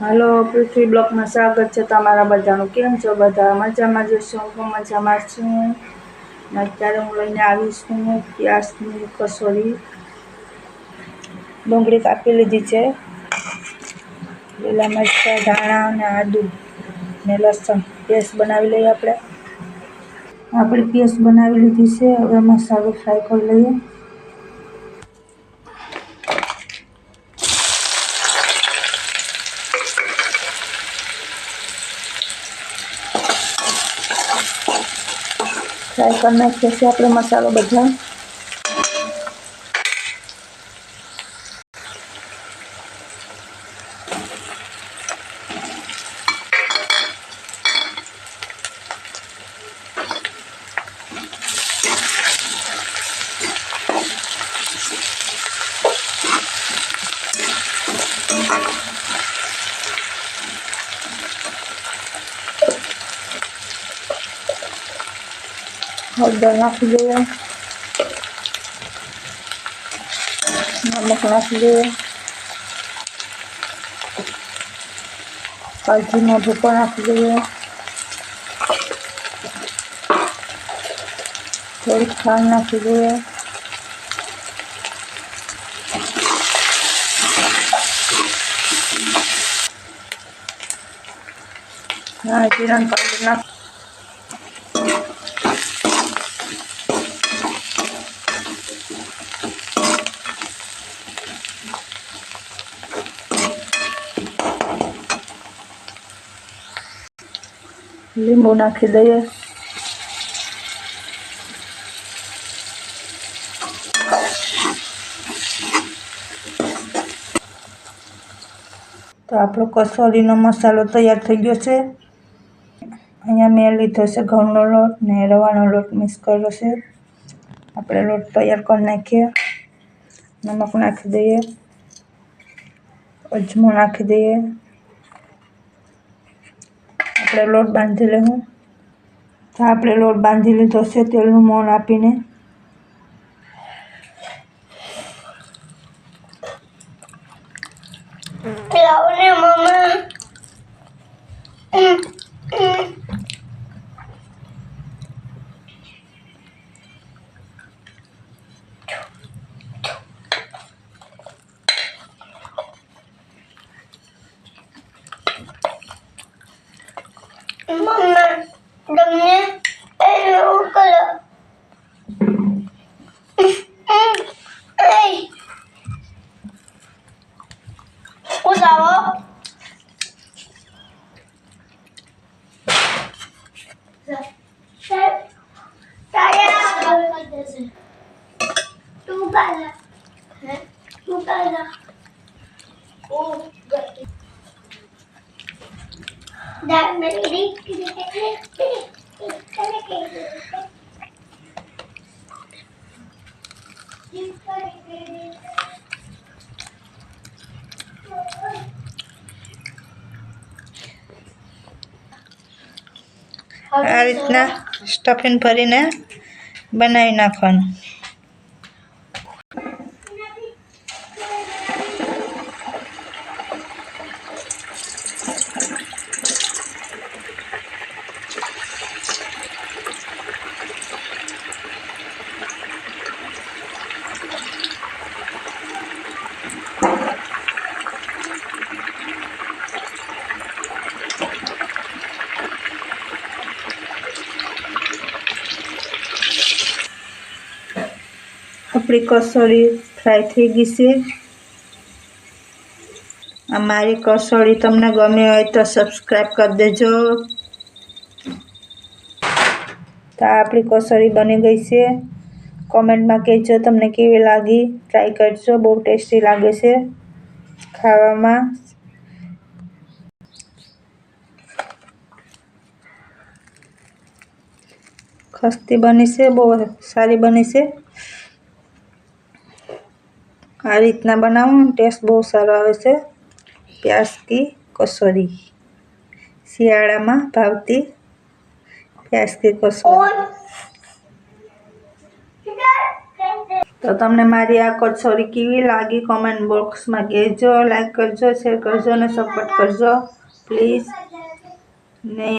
હાલો, પૃથ્વી બ્લોકમાં સ્વાગત છે તમારા બધાનું. કેમ છો બધા? મજામાં જશો હું મજામાં છું. અત્યારે હું લઈને આવી છું પ્યાસની કસોરી. ડુંગળી કાપી લીધી છે. લીલા મરચાં, ધાણા અને આદુ ને લસણ. પેસ્ટ બનાવી લઈએ આપણે. આપણે પેસ્ટ બનાવી લીધી છે. હવે મસાલો ફ્રાય કરી લઈએ. ફ્રાય કરી નાખીએ છીએ આપણે મસાલો બધા હળદર નાખી દઈએ નમક નાખી દઈએ કાજુનો ભૂકો નાખી દઈએ થોડીક ખાંડ નાખી દઈએ હા જીરાનો પાવડર નાખ લીંબુ નાખી દઈએ. તો આપણો કસોરીનો મસાલો તૈયાર થઈ ગયો છે. અહીંયા મેં લીધો છે ઘઉંનો લોટ ને રવાનો લોટ મિક્સ કર્યો છે. આપણે લોટ તૈયાર કરી નાખીએ. નમક નાખી દઈએ. અજમો નાખી દઈએ. આપણે લોટ બાંધી લેવું તો આપણે લોટ બાંધી લીધો છે તેલનું મોન આપીને. મમ્મા હે તું કાલા ઓ દાળ મેરી આ રીતના સ્ટફિંગ ભરીને બનાવી નાખવાનું. આપણી કસોળી ફ્રાય થઈ ગઈ છે. મારી કસળી તમને ગમી હોય તો સબસ્ક્રાઈબ કરી દેજો. તો આપણી કસોરી બની ગઈ છે. કોમેન્ટમાં કહેજો તમને કેવી લાગી. ટ્રાય કરજો, બહુ ટેસ્ટી લાગે છે ખાવામાં. ખસ્તી બની છે, બહુ સારી બની છે. આ રીતના બનાવો. ટેસ્ટ બહુ સારો આવે છે. પ્યાસ કી કસોરી. શિયાળામાં ભાવતી પ્યાસ કી કસોરી. તો તમને મારી આ કચોરી કેવી લાગી કોમેન્ટ બોક્સમાં કહેજો લાઈક કરજો શેર કરજો અને સપોર્ટ કરજો. પ્લીઝ ને